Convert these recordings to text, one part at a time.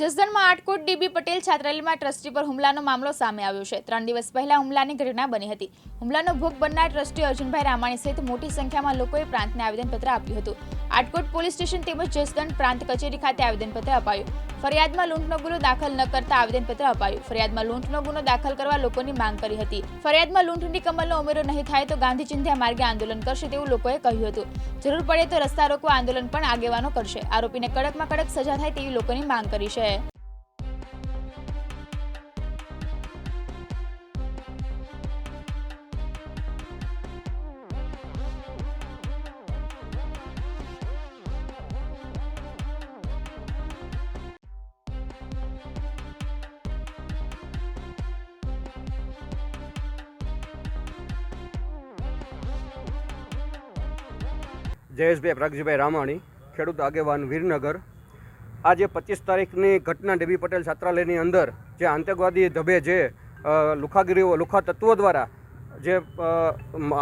જસદણમાં Atkot dB Patel છાત્રાલયમાં trustee પર હુમલાનો મામલો સામે આવ્યો છે. ત્રણ દિવસ પહેલા હુમલાની ઘટના બની હતી. હુમલાનો ભોગ બનનાર ટ્રસ્ટી અર્જુનભાઈ રામાણી સહિત મોટી સંખ્યામાં લોકોએ પ્રાંતને આવેદનપત્ર આપ્યું હતું. આટકોટ પોલીસ સ્ટેશન તેમજ જસદણ પ્રાંત કચેરી ખાતે આવેદનપત્ર અપાયું. ફરિયાદમાં લૂંટનો ગુનો દાખલ ન કરતા આવેદનપત્ર અપાયું. ફરિયાદમાં લૂંટનો ગુનો દાખલ કરવા લોકોની માંગ કરી હતી. ફરિયાદમાં લૂંટની કમલનો ઉમેરો નહીં થાય તો ગાંધી ચિંધ્યા માર્ગે આંદોલન કરશે તેવું લોકોએ કહ્યું હતું. જરૂર પડે તો રસ્તા રોકવા આંદોલન પણ આગેવાનો કરશે. આરોપીને કડકમાં કડક સજા થાય તેવી લોકોની માંગ કરી છે. જયેશભાઈ, પ્રાગજીભાઈ રામાણી, ખેડૂત આગેવાન વીરનગર. આજે પચીસ તારીખની ઘટના ડેબી પટેલ છાત્રાલયની અંદર જે આતંકવાદી ધબે જે લુખાગીરીઓ, લુખા તત્વો દ્વારા જે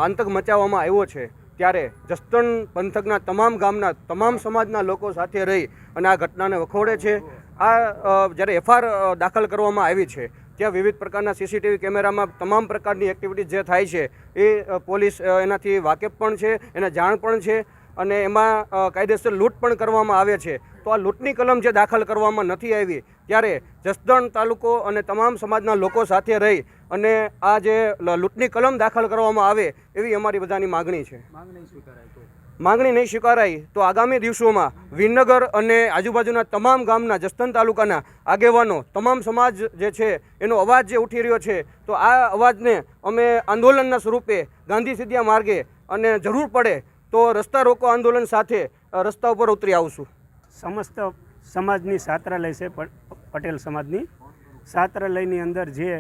આતંક મચાવવામાં આવ્યો છે, ત્યારે જસદણ પંથકના તમામ ગામના, તમામ સમાજના લોકો સાથે રહી અને આ ઘટનાને વખોડે છે. આ જ્યારે એફઆર દાખલ કરવામાં આવી છે, ત્યાં વિવિધ પ્રકારના સીસીટીવી કેમેરામાં તમામ પ્રકારની એક્ટિવિટી જે થાય છે, એ પોલીસ એનાથી વાકેફ પણ છે, એને જાણ પણ છે. અને એમાં કાયદેસર લૂંટ પણ કરવામાં આવે છે. તો આ લૂંટની કલમ જે દાખલ કરવામાં નથી આવી ત્યારે જસદણ તાલુકો અને તમામ સમાજના લોકો સાથે રહી અને આ જે લૂંટની કલમ દાખલ કરવામાં આવે એવી અમારી બધાની માગણી છે. માંગણી નહીં સ્વીકારાય તો? આગામી દિવસોમાં વિનગર અને આજુબાજુના તમામ ગામના જસદણ તાલુકાના આગેવાનો તમામ સમાજ જે છે એનો અવાજ જે ઉઠી રહ્યો છે તો આ અવાજને અમે આંદોલનના સ્વરૂપે ગાંધી સિદ્ધિયા માર્ગે અને જરૂર પડે તો રસ્તા રોકો આંદોલન સાથે રસ્તા ઉપર ઉતરી આવશું. સમસ્ત સમાજની સાત્રાલય છે પટેલ સમાજની. સાત્રાલયની અંદર જે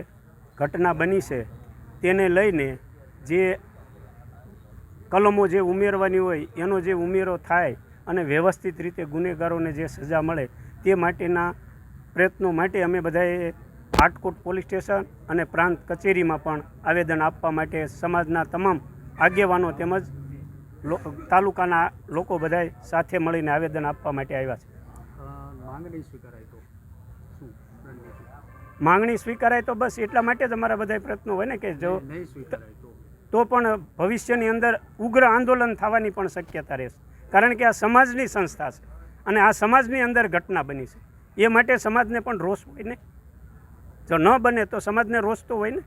ઘટના બની છે, તેને લઈને જે કલમો જે ઉમેરવાની હોય, એનો જે ઉમેરો થાય અને વ્યવસ્થિત રીતે ગુનેગારોને જે સજા મળે, તે માટેના પ્રયત્નો માટે અમે બધાએ આટકોટ પોલીસ સ્ટેશન અને પ્રાંત કચેરીમાં પણ આવેદન આપવા માટે સમાજના તમામ આગેવાનો તેમજ તાલુકાના લોકો બધા સાથે મળીને આવેદન આપવા માટે આવ્યા છે. માંગણી સ્વીકારાય તો બસ એટલા માટે જ અમારા બધા પ્રયત્નો હોય ને કે જો તો પણ ભવિષ્યની અંદર ઉગ્ર આંદોલન થવાની પણ શક્યતા રહેશે. કારણ કે આ સમાજની સંસ્થા છે અને આ સમાજની અંદર ઘટના બની છે. એ માટે સમાજને પણ રોષ હોય ને. જો ન બને તો સમાજને રોષ તો હોય ને.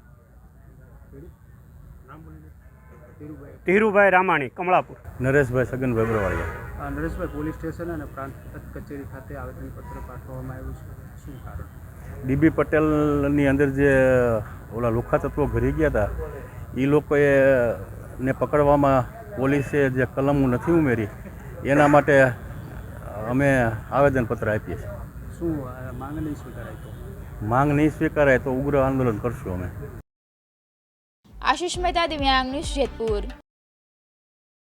ધીરુભાઈ. રામાણી કમળાપુર. નરેશભાઈ સગનભાઈ બરોવાળિયા આ નરેશભાઈ પોલીસ સ્ટેશન અને પ્રાંત કચેરી ખાતે આવેદનપત્ર પાઠવવામાં આવ્યું છે. શું કારણ? ડીબી પટેલની અંદર જે ઓલા લોખા તત્વો ઘરી ગયા હતા એ લોકોએ ને પકડવામાં પોલીસે જે કલમો નથી ઉમેરી એના માટે અમે આવેદનપત્ર આપીએ છીએ. શું માંગ નહીં સ્વીકારાય તો? માંગ નહીં સ્વીકારાય તો ઉગ્ર આંદોલન કરશું અમે. આશિષ મહેતા દિવ્યાંગ ન્યૂઝ જેતપુર